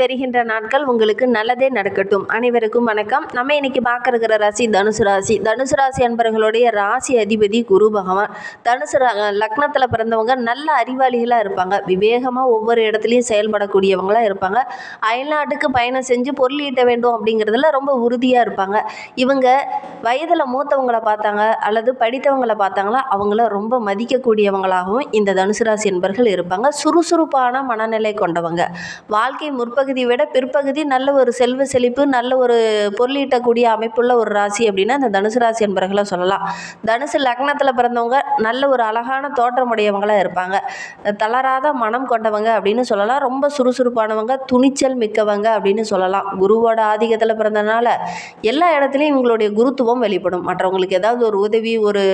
பெறுகின்ற நாட்கள் உங்களுக்கு நல்லதே நடக்கட்டும். அனைவருக்கும் வணக்கம். நம்ம இன்னைக்கு பார்க்க ராசி தனுசு ராசி. தனுசு ராசி அன்பர்களுடைய ராசி அதிபதி குரு பகவான். தனுசு லக்னத்தில் பிறந்தவங்க நல்ல அறிவாளிகளாக இருப்பாங்க. விவேகமாக ஒவ்வொரு இடத்துலையும் செயல்படக்கூடியவங்களாக இருப்பாங்க. அயல்நாட்டுக்கு பயணம் செஞ்சு பொருள் ஈட்ட வேண்டும் அப்படிங்கிறதுல ரொம்ப உறுதியாக இருப்பாங்க. இவங்க வயதில் மூத்தவங்களை பார்த்தாங்க அல்லது படித்தவங்களை பார்த்தாங்களா அவங்கள ரொம்ப மதிக்கக்கூடியவங்களாகவும் இந்த தனுசு ராசி என்பர்கள் இருப்பாங்க. சுறுசுறுப்பான மனநிலை கொண்டவங்க. வாழ்க்கை முற்பகுதியை விட பிற்பகுதி நல்ல ஒரு செல்வ செழிப்பு நல்ல ஒரு பொருளீட்டக்கூடிய அமைப்புள்ள ஒரு ராசி அப்படின்னா இந்த தனுசு ராசி என்பர்களை சொல்லலாம். தனுசு லக்னத்தில் பிறந்தவங்க நல்ல ஒரு அழகான தோற்றமுடையவங்களாக இருப்பாங்க. தளராத மனம் கொண்டவங்க அப்படின்னு சொல்லலாம். ரொம்ப சுறுசுறுப்பானவங்க துணிச்சல் மிக்கவங்க அப்படின்னு சொல்லலாம். குருவோட ஆதிக்கத்தில் பிறந்தனால எல்லா இடத்துலையும் இவங்களுடைய குருத்துவம் வெளிப்படும். மற்றவங்களுக்கு ஏதாவது ஒரு உதவி ஒரு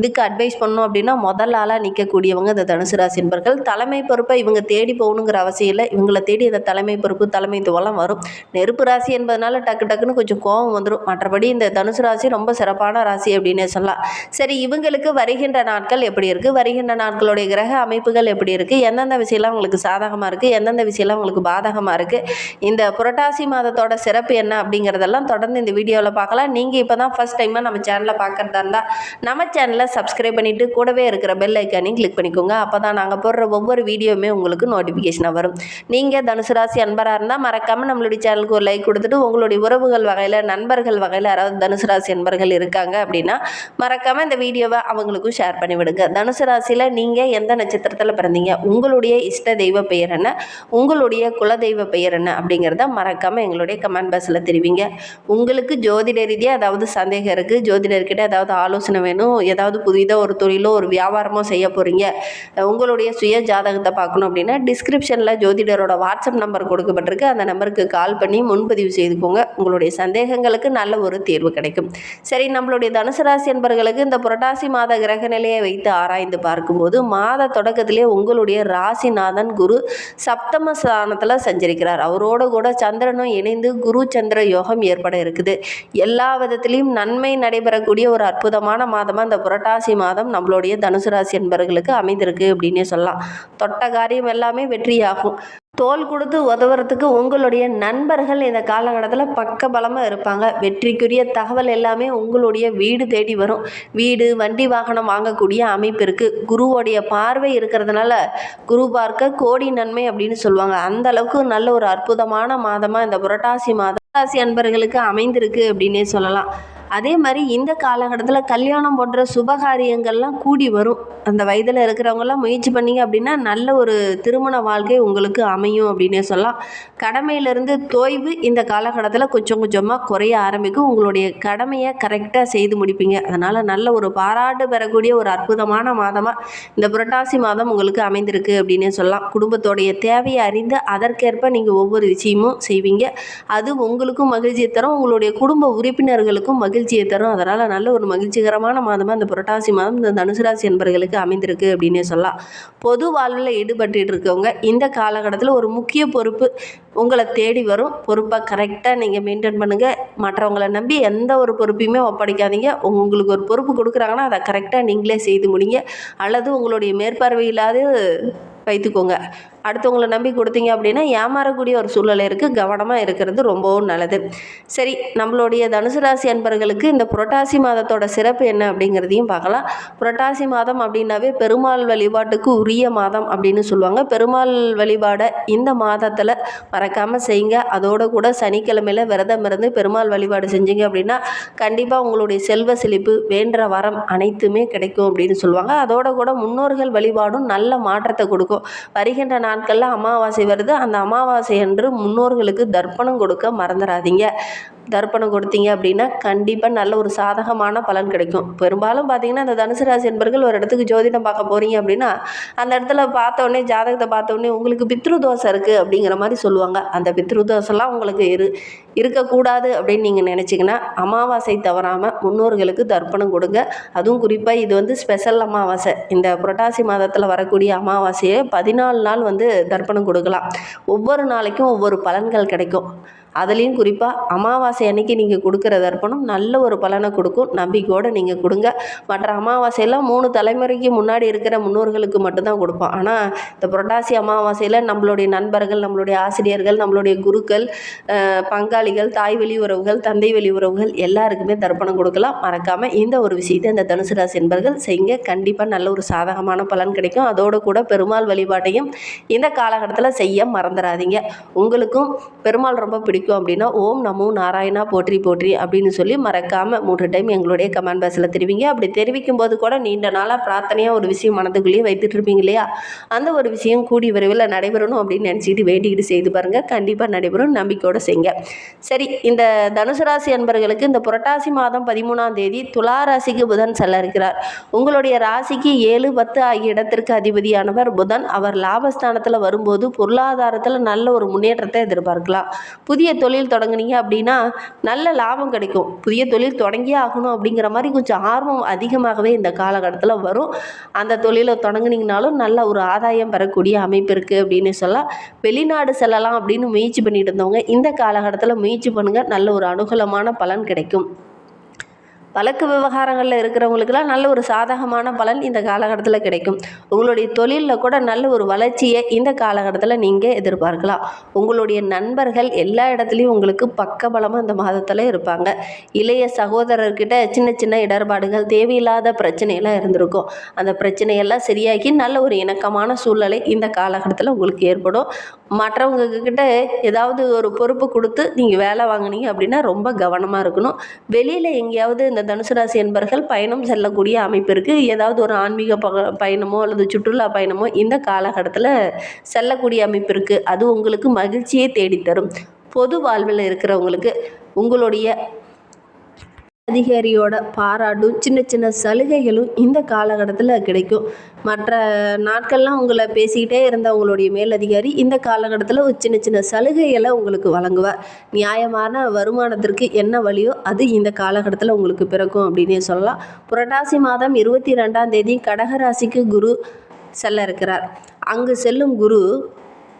இதுக்கு அட்வைஸ் பண்ணணும் அப்படின்னா முதல் ஆளாக நிற்கக்கூடியவங்க இந்த தனுசு ராசி என்பர்கள். தலைமை பொறுப்பை இவங்க தேடி போகணுங்கிற அவசியம் இல்லை. இவங்களை தேடி இந்த தலைமை பொறுப்பு தலைமைத்துவம்லாம் வரும். நெருப்பு ராசி என்பதனால டக்கு டக்குன்னு கொஞ்சம் கோபம் வந்துடும் மற்றபடி இந்த தனுசு ராசி ரொம்ப சிறப்பான ராசி அப்படின்னே சொல்லலாம். சரி இவங்களுக்கு வருகின்ற நாட்கள் எப்படி இருக்குது வருகின்ற நாட்களுடைய கிரக அமைப்புகள் எப்படி இருக்குது எந்தெந்த விஷயம்லாம் உங்களுக்கு சாதகமாக இருக்குது எந்தெந்த விஷயம்லாம் உங்களுக்கு பாதகமாக இருக்குது இந்த புரட்டாசி மாதத்தோட சிறப்பு என்ன அப்படிங்கிறதெல்லாம் தொடர்ந்து இந்த வீடியோவில் பார்க்கலாம் நீங்கள் இப்போ தான் ஃபஸ்ட் டைமாக நம்ம சேனலில் பார்க்குறதா இருந்தால் நம்ம சேனலை சப்ஸ்கிரைப் பண்ணிவிட்டு கூடவே இருக்கிற பெல் ஐக்கானையும் கிளிக் பண்ணிக்கோங்க. அப்போ தான் நாங்கள் போடுற ஒவ்வொரு வீடியோவுமே உங்களுக்கு நோட்டிஃபிகேஷனாக வரும். நீங்கள் தனுசு ராசி அன்பராக இருந்தால் மறக்காமல் நம்மளுடைய சேனலுக்கு ஒரு லைக் கொடுத்துட்டு உங்களுடைய உறவுகள் வகையில் நண்பர்கள் வகையில் யாராவது தனுசு ராசி அன்பர்கள் இருக்காங்க அப்படின்னா மறக்காமல் இந்த வீடியோவை அவங்களுக்கும் ஷேர் பண்ணி விடுங்க தனுசு ராசியில் நீங்கள் எந்த நட்சத்திரத்தில் பிறந்தீங்க? உங்களுடைய இஷ்ட தெய்வ பெயர் என்ன? உங்களுடைய குலதெய்வ பெயர் என்ன? அப்படிங்கிறத மறக்காமல் எங்களுடைய கமெண்ட் பாக்ஸில் தெரிவிங்க. உங்களுக்கு ஜோதிட ரீதியாக ஏதாவது சந்தேகம் இருக்குது ஜோதிடர்கிட்ட ஏதாவது ஆலோசனை வேணும் ஏதாவது புதிதாக ஒரு தொழிலோ ஒரு வியாபாரமோ செய்ய போகிறீங்க உங்களுடைய சுய ஜாதகத்தை பார்க்கணும் அப்படின்னா டிஸ்கிரிப்ஷனில் ஜோதிடரோட வாட்ஸ்அப் வாட்ஸ்அப் நம்பர் கொடுக்கப்பட்டிருக்கு. அந்த நம்பருக்கு கால் பண்ணி முன்பதிவு செய்துக்கோங்க. உங்களுடைய சந்தேகங்களுக்கு நல்ல ஒரு தீர்வு கிடைக்கும். சரி நம்மளுடைய தனுசு ராசி என்பர்களுக்கு இந்த புரட்டாசி மாத கிரக நிலையை வைத்து ஆராய்ந்து பார்க்கும்போது மாத தொடக்கத்திலே உங்களுடைய ராசிநாதன் குரு சப்தம ஸ்தானத்தில் சஞ்சரிக்கிறார். அவரோட கூட சந்திரனும் இணைந்து குரு சந்திர யோகம் ஏற்பட இருக்குது. எல்லா விதத்திலையும் நன்மை நடைபெறக்கூடிய ஒரு அற்புதமான மாதமாக இந்த புரட்டாசி மாதம் நம்மளுடைய தனுசு ராசி என்பர்களுக்கு அமைந்திருக்கு அப்படின்னே சொல்லலாம். தொட்ட காரியம் எல்லாமே வெற்றியாகும். தோல் கொடுத்து உதவுறதுக்கு உங்களுடைய நண்பர்கள் இந்த காலகட்டத்தில் பக்கபலமாக இருப்பாங்க. வெற்றிக்குரிய தகவல் எல்லாமே உங்களுடைய வீடு தேடி வரும். வீடு வண்டி வாகனம் வாங்கக்கூடிய அமைப்பு இருக்குது குருவோடைய பார்வை இருக்கிறதுனால குரு பார்க்க கோடி நன்மை அப்படின்னு சொல்லுவாங்க. அந்த அளவுக்கு நல்ல ஒரு அற்புதமான மாதமாக இந்த புரட்டாசி மாதம். புரட்டாசி அன்பர்களுக்கு அமைந்திருக்கு அப்படின்னே சொல்லலாம். அதே மாதிரி இந்த காலகட்டத்தில் கல்யாணம் போன்ற சுபகாரியங்கள்லாம் கூடி வரும். அந்த வயதில் இருக்கிறவங்கெல்லாம் முயற்சி பண்ணீங்க அப்படின்னா நல்ல ஒரு திருமண வாழ்க்கை உங்களுக்கு அமையும் அப்படின்னே சொல்லலாம். கடமையிலிருந்து தோய்வு இந்த காலகட்டத்தில் கொஞ்சம் கொஞ்சமாக குறைய ஆரம்பிக்கும். உங்களுடைய கடமையை கரெக்டாக செய்து முடிப்பீங்க. அதனால் நல்ல ஒரு பாராட்டு பெறக்கூடிய ஒரு அற்புதமான மாதமாக இந்த புரட்டாசி மாதம் உங்களுக்கு அமைந்திருக்கு அப்படின்னே சொல்லலாம். குடும்பத்தோடைய தேவையை அறிந்து அதற்கேற்ப நீங்கள் ஒவ்வொரு விஷயமும் செய்வீங்க. அது உங்களுக்கும் மகிழ்ச்சியை தரும். உங்களுடைய குடும்ப உறுப்பினர்களுக்கும் மகிழ்ச்சியை தரும். அதனால் நல்ல ஒரு மகிழ்ச்சிகரமான மாதமாக இந்த புரட்டாசி மாதம் இந்த தனுசு ராசி என்பர்களுக்கு அமைந்திருக்கு அப்படின்னே சொல்லலாம். பொது வாழ்வில் ஈடுபட்டு இருக்கவங்க இந்த காலகட்டத்தில் ஒரு முக்கிய பொறுப்பு உங்களை தேடி வரும். பொறுப்பை கரெக்டாக நீங்கள் மெயின்டைன் பண்ணுங்கள் மற்றவங்களை நம்பி எந்த ஒரு பொறுப்பையுமே ஒப்படைக்காதீங்க. உங்களுக்கு ஒரு பொறுப்பு கொடுக்குறாங்கன்னா அதை கரெக்டாக நீங்களே செய்து முடிங்க. அல்லது உங்களுடைய மேற்பார்வையில்லாது வைத்துக்கோங்க. அடுத்தவங்களை நம்பி கொடுத்தீங்க அப்படின்னா ஏமாறக்கூடிய ஒரு சூழ்நிலை இருக்குது கவனமாக இருக்கிறது ரொம்பவும் நல்லது. சரி நம்மளுடைய தனுசு ராசி அன்பர்களுக்கு இந்த புரட்டாசி மாதத்தோட சிறப்பு என்ன அப்படிங்கிறதையும் பார்க்கலாம். புரட்டாசி மாதம் அப்படின்னாவே பெருமாள் வழிபாட்டுக்கு உரிய மாதம் அப்படின்னு சொல்லுவாங்க. பெருமாள் வழிபாடை இந்த மாதத்தில் மறக்காமல் செய்யுங்க. அதோட கூட சனிக்கிழமையில் விரதம் இருந்து பெருமாள் வழிபாடு செஞ்சீங்க அப்படின்னா கண்டிப்பாக உங்களுடைய செல்வ செழிப்பு வேண்டுற வரம் அனைத்துமே கிடைக்கும் அப்படின்னு சொல்லுவாங்க. அதோட கூட முன்னோர்கள் வழிபாடும் நல்ல மாற்றத்தை கொடுக்கும். வருகின்ற நாட்களில் அமாவாசை வருது. அந்த அமாவாசை அன்று முன்னோர்களுக்கு தர்ப்பணம் கொடுக்க மறந்துடாதீங்க தர்ப்பணம் கொடுத்தீங்க அப்படின்னா கண்டிப்பாக நல்ல ஒரு சாதகமான பலன் கிடைக்கும். பெரும்பாலும் பார்த்தீங்கன்னா அந்த தனுசு ராசி என்பர்கள் ஒரு இடத்துக்கு ஜோதிடம் பார்க்க போகிறீங்க அப்படின்னா அந்த இடத்துல பார்த்த உடனே ஜாதகத்தை பார்த்த உங்களுக்கு பித்ரு தோசை இருக்குது அப்படிங்கிற மாதிரி சொல்லுவாங்க. அந்த பித்ரு தோசைலாம் உங்களுக்கு இரு இருக்கக்கூடாது அப்படின்னு நீங்கள் நினச்சிங்கன்னா அமாவாசை தவறாமல் முன்னோர்களுக்கு தர்ப்பணம் கொடுங்க. அதுவும் குறிப்பாக இது வந்து ஸ்பெஷல் அமாவாசை. இந்த புரட்டாசி மாதத்தில் வரக்கூடிய அமாவாசையை பதினாலு நாள் வந்து தர்ப்பணம் கொடுக்கலாம். ஒவ்வொரு நாளைக்கும் ஒவ்வொரு பலன்கள் கிடைக்கும். அதுலேயும் குறிப்பாக அமாவாசை அன்னைக்கு நீங்கள் கொடுக்குற தர்ப்பணம் நல்ல ஒரு பலனை கொடுக்கும். நம்பிக்கையோடு நீங்கள் கொடுங்க. மற்ற அமாவாசையெல்லாம் மூணு தலைமுறைக்கு முன்னாடி இருக்கிற முன்னோர்களுக்கு மட்டும்தான் கொடுப்போம். ஆனால் இந்த புரட்டாசி அமாவாசையில் நம்மளுடைய நண்பர்கள் நம்மளுடைய ஆசிரியர்கள் நம்மளுடைய குருக்கள் பங்காளிகள் தாய் வழி உறவுகள் தந்தை வழி உறவுகள் எல்லாருக்குமே தர்ப்பணம் கொடுக்கலாம். மறக்காமல் இந்த ஒரு விஷயத்தை இந்த தனுசு ராசி என்பர்கள் செய்யுங்க. கண்டிப்பாக நல்ல ஒரு சாதகமான பலன் கிடைக்கும். அதோடு கூட பெருமாள் வழிபாட்டையும் இந்த காலகட்டத்தில் செய்ய மறந்துடாதீங்க. உங்களுக்கும் பெருமாள் ரொம்ப பிடிக்கும். அப்படின்னா ஓம் நமோ நாராயணா போற்றி போற்றி அப்படின்னு சொல்லி மறக்காமல் மூன்று டைம் எங்களுடைய கமெண்ட் பாக்ஸில் தெரிவிங்க. அப்படி தெரிவிக்கும் போது கூட நீண்ட நாளாக பிரார்த்தனையாக ஒரு விஷயம் மனதுக்குள்ளேயே வைத்துட்டு இருப்பீங்க இல்லையா? அந்த ஒரு விஷயம் கூடி விரைவில் நடைபெறணும் அப்படின்னு நினச்சிக்கிட்டு வேண்டிக்கிட்டு செய்து பாருங்கள் கண்டிப்பாக நடைபெறும். நம்பிக்கையோடு செய்யுங்க சரி இந்த தனுசு ராசி அன்பர்களுக்கு இந்த புரட்டாசி மாதம் பதிமூணாம் தேதி துலா ராசிக்கு புதன் செல்ல இருக்கிறார். உங்களுடைய ராசிக்கு ஏழு பத்து ஆகிய இடத்திற்கு அதிபதியானவர் புதன். அவர் லாபஸ்தானத்தில் வரும்போது பொருளாதாரத்தில் நல்ல ஒரு முன்னேற்றத்தை எதிர்பார்க்கலாம். புதிய புதிய தொழில் தொடங்குனீங்க அப்படின்னா நல்ல லாபம் கிடைக்கும். புதிய தொழில் தொடங்கியே ஆகணும் அப்படிங்கிற மாதிரி கொஞ்சம் ஆர்வம் அதிகமாகவே இந்த காலகட்டத்தில் வரும். அந்த தொழிலை தொடங்குனீங்கனாலும் நல்ல ஒரு ஆதாயம் பெறக்கூடிய அமைப்பு இருக்குது அப்படின்னு சொல்லலாம். வெளிநாடு செல்லலாம் அப்படின்னு முயற்சி பண்ணிட்டு இருந்தவங்க இந்த காலகட்டத்தில் முயற்சி பண்ணுங்கள் நல்ல ஒரு அனுகூலமான பலன் கிடைக்கும். வழக்கு விவகாரங்களில் இருக்கிறவங்களுக்கெல்லாம் நல்ல ஒரு சாதகமான பலன் இந்த காலகட்டத்தில் கிடைக்கும். உங்களுடைய தொழிலில் கூட நல்ல ஒரு வளர்ச்சியை இந்த காலகட்டத்தில் நீங்கள் எதிர்பார்க்கலாம். உங்களுடைய நண்பர்கள் எல்லா இடத்துலையும் உங்களுக்கு பக்கபலமாக இந்த மாதத்தில் இருப்பாங்க. இளைய சகோதரர்கிட்ட சின்ன சின்ன இடர்பாடுகள் தேவையில்லாத பிரச்சனையெல்லாம் இருந்திருக்கும். அந்த பிரச்சனையெல்லாம் சரியாகி நல்ல ஒரு இணக்கமான சூழ்நிலை இந்த காலகட்டத்தில் உங்களுக்கு ஏற்படும். மற்றவங்க கிட்ட ஏதாவது ஒரு பொறுப்பு கொடுத்து நீங்கள் வேலை வாங்கினீங்க அப்படின்னா ரொம்ப கவனமாக இருக்கணும். வெளியில் எங்கேயாவது இந்த தனுசு ராசி என்பர்கள் பயணம் செல்லக்கூடிய அமைப்பு இருக்குது ஏதாவது ஒரு ஆன்மீக ப பயணமோ அல்லது சுற்றுலா பயணமோ இந்த காலகட்டத்தில் செல்லக்கூடிய அமைப்பு இருக்குது அது உங்களுக்கு மகிழ்ச்சியை தேடித்தரும். பொது வாழ்வில் இருக்கிறவங்களுக்கு உங்களுடைய அதிகாரியோட பாராட்டும் சின்ன சின்ன சலுகைகளும் இந்த காலகட்டத்தில் கிடைக்கும். மற்ற நாட்கள்லாம் உங்களை பேசிக்கிட்டே இருந்த உங்களுடைய மேலதிகாரி இந்த காலகட்டத்தில் ஒரு சின்ன சின்ன சலுகைகளை உங்களுக்கு வழங்குவார். நியாயமான வருமானத்திற்கு என்ன வழியோ அது இந்த காலகட்டத்தில் உங்களுக்கு பிறக்கும் அப்படின்னே சொல்லலாம். புரட்டாசி மாதம் இருபத்தி ரெண்டாம் தேதி கடகராசிக்கு குரு செல்ல இருக்கிறார். அங்கு செல்லும் குரு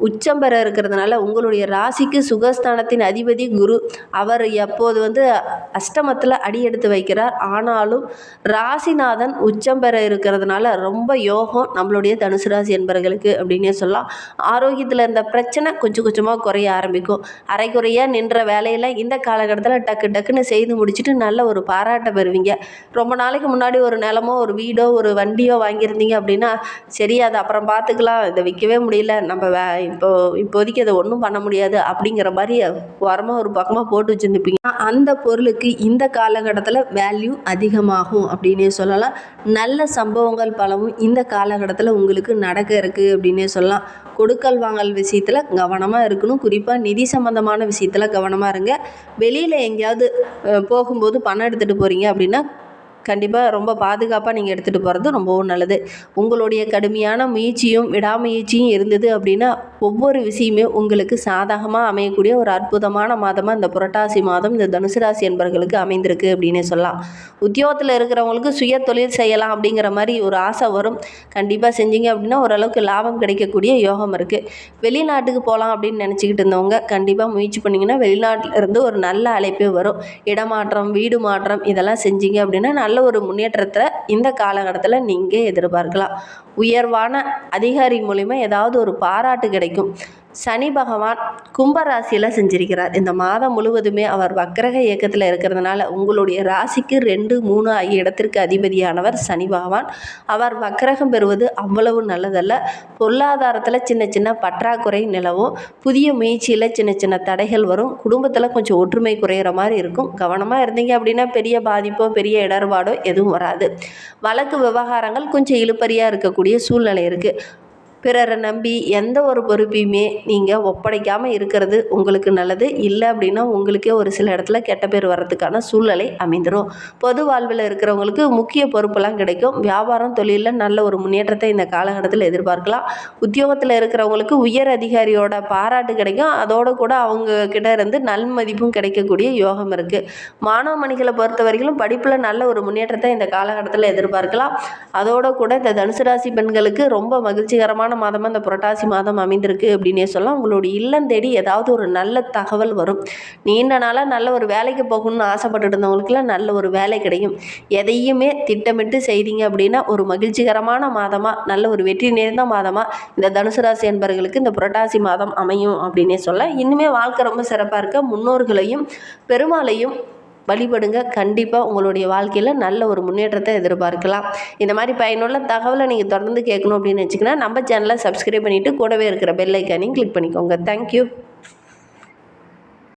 உச்சம் பெற இருக்கிறதுனால உங்களுடைய ராசிக்கு சுகஸ்தானத்தின் அதிபதி குரு அவர் எப்போது வந்து அஷ்டமத்தில் அடி எடுத்து வைக்கிறார். ஆனாலும் ராசிநாதன் உச்சம் பெற இருக்கிறதுனால ரொம்ப யோகம் நம்மளுடைய தனுசு ராசி என்பர்களுக்கு அப்படின்னே சொல்லலாம். ஆரோக்கியத்தில் இருந்த பிரச்சனை கொஞ்சம் கொஞ்சமாக குறைய ஆரம்பிக்கும். அரைக்குறையாக நின்ற வேலையில் இந்த காலகட்டத்தில் டக்கு டக்குன்னு செய்து முடிச்சுட்டு நல்ல ஒரு பாராட்டை பெறுவீங்க. ரொம்ப நாளைக்கு முன்னாடி ஒரு நிலமோ ஒரு வீடோ ஒரு வண்டியோ வாங்கியிருந்தீங்க அப்படின்னா சரி அது அப்புறம் பார்த்துக்கலாம். இதை விற்கவே முடியல. நம்ம வே இப்போ இப்போதைக்கு அதை ஒன்றும் பண்ண முடியாது அப்படிங்கிற மாதிரி ஓரமாக ஒரு பக்கமாக போட்டு வச்சுருந்துப்பீங்க அந்த பொருளுக்கு இந்த காலகட்டத்தில் வேல்யூ அதிகமாகும் அப்படின்னே சொல்லலாம். நல்ல சம்பவங்கள் பலவும் இந்த காலகட்டத்தில் உங்களுக்கு நடக்க இருக்குது அப்படின்னே சொல்லலாம். கொடுக்கல் வாங்கல் விஷயத்தில் கவனமாக இருக்கணும். குறிப்பாக நிதி சம்மந்தமான விஷயத்தில் கவனமாக இருங்க. வெளியில் எங்கேயாவது போகும்போது பணம் எடுத்துகிட்டு போகிறீங்க அப்படின்னா கண்டிப்பாக ரொம்ப பாதுகாப்பாக நீங்கள் எடுத்துகிட்டு போகிறது ரொம்பவும் நல்லது. உங்களுடைய கடுமையான முயற்சியும் விடாமுயற்சியும் இருந்தது அப்படின்னா ஒவ்வொரு விஷயமே உங்களுக்கு சாதகமாக அமையக்கூடிய ஒரு அற்புதமான மாதமாக இந்த புரட்டாசி மாதம் இந்த தனுசு ராசி என்பவர்களுக்கு அமைந்திருக்கு அப்படின்னே சொல்லலாம். உத்தியோகத்தில் இருக்கிறவங்களுக்கு சுய தொழில் செய்யலாம் அப்படிங்கிற மாதிரி ஒரு ஆசை வரும். கண்டிப்பாக செஞ்சீங்க அப்படின்னா ஓரளவுக்கு லாபம் கிடைக்கக்கூடிய யோகம் இருக்குது வெளிநாட்டுக்கு போகலாம் அப்படின்னு நினச்சிக்கிட்டு இருந்தவங்க கண்டிப்பாக முயற்சி பண்ணிங்கன்னா வெளிநாட்டிலேருந்து ஒரு நல்ல அழைப்பே வரும். இடமாற்றம் வீடு மாற்றம் இதெல்லாம் செஞ்சீங்க அப்படின்னா நல்ல ஒரு முன்னேற்றத்தை இந்த காலகட்டத்தில் நீங்கள் எதிர்பார்க்கலாம். உயர்வான அதிகாரி மூலிமா ஏதாவது ஒரு பாராட்டு கிடைக்கும். சனி பகவான் கும்பராசியில் செஞ்சிருக்கிறார். இந்த மாதம் முழுவதுமே அவர் வக்கிரக இயக்கத்தில் இருக்கிறதுனால உங்களுடைய ராசிக்கு ரெண்டு மூணு ஆகிய இடத்திற்கு அதிபதியானவர் சனி பகவான். அவர் வக்கிரகம் பெறுவது அவ்வளவு நல்லதல்ல. பொருளாதாரத்தில் சின்ன சின்ன பற்றாக்குறை நிலவும். புதிய முயற்சியில் சின்ன சின்ன தடைகள் வரும். குடும்பத்தில் கொஞ்சம் ஒற்றுமை குறையிற மாதிரி இருக்கும். கவனமாக இருந்தீங்க அப்படின்னா பெரிய பாதிப்போ பெரிய இடர்பாடோ எதுவும் வராது. வழக்கு விவகாரங்கள் கொஞ்சம் இழுப்பறியாக இருக்கக்கூடிய சூழ்நிலை இருக்குது பிறரை நம்பி எந்த ஒரு பொறுப்பையுமே நீங்கள் ஒப்படைக்காமல் இருக்கிறது உங்களுக்கு நல்லது. இல்லை அப்படின்னா உங்களுக்கே ஒரு சில இடத்துல கெட்ட பேர் வர்றதுக்கான சூழ்நிலை அமைந்துடும் பொது வாழ்வில் இருக்கிறவங்களுக்கு முக்கிய பொறுப்பெல்லாம் கிடைக்கும். வியாபாரம் தொழிலில் நல்ல ஒரு முன்னேற்றத்தை இந்த காலகட்டத்தில் எதிர்பார்க்கலாம். உத்தியோகத்தில் இருக்கிறவங்களுக்கு உயர் அதிகாரியோட பாராட்டு கிடைக்கும். அதோடு கூட அவங்க கிட்ட இருந்து நன்மதிப்பும் கிடைக்கக்கூடிய யோகம் இருக்குது மாணவ மணிகளை பொறுத்த வரைக்கும் படிப்பில் நல்ல ஒரு முன்னேற்றத்தை இந்த காலகட்டத்தில் எதிர்பார்க்கலாம். அதோடு கூட இந்த தனுசு ராசி பெண்களுக்கு ரொம்ப மகிழ்ச்சிகரமான மாதமாக இந்த புரட்டாசி மாதம் அமைந்திருக்கு அப்படின்னே சொல்லலாம். உங்களுடைய இல்லம் தேடி ஏதாவது ஒரு நல்ல தகவல் வரும். நீண்ட நாளாக நல்ல ஒரு வேலைக்கு போகணும்னு ஆசைப்பட்டுட்டு இருந்தவங்களுக்குலாம் நல்ல ஒரு வேலை கிடைக்கும் எதையுமே திட்டமிட்டு செய்தீங்க அப்படின்னா ஒரு மகிழ்ச்சிகரமான மாதமாக நல்ல ஒரு வெற்றி நிறைந்த மாதமாக இந்த தனுசு ராசி என்பவர்களுக்கு இந்த புரட்டாசி மாதம் அமையும் அப்படின்னே சொல்ல இன்னுமே வாழ்க்கை ரொம்ப சிறப்பாக இருக்க. முன்னோர்களையும் பெருமாளையும் வழிபடுங்க. கண்டிப்பாக உங்களுடைய வாழ்க்கையில் நல்ல ஒரு முன்னேற்றத்தை எதிர்பார்க்கலாம். இந்த மாதிரி பயனுள்ள தகவலை நீங்கள் தொடர்ந்து கேட்கணும் அப்படின்னு வச்சுக்கினா நம்ம சேனலை சப்ஸ்கிரைப் பண்ணிவிட்டு கூடவே இருக்கிற பெல் ஐக்கானையும் கிளிக் பண்ணிக்கோங்க. தேங்க்யூ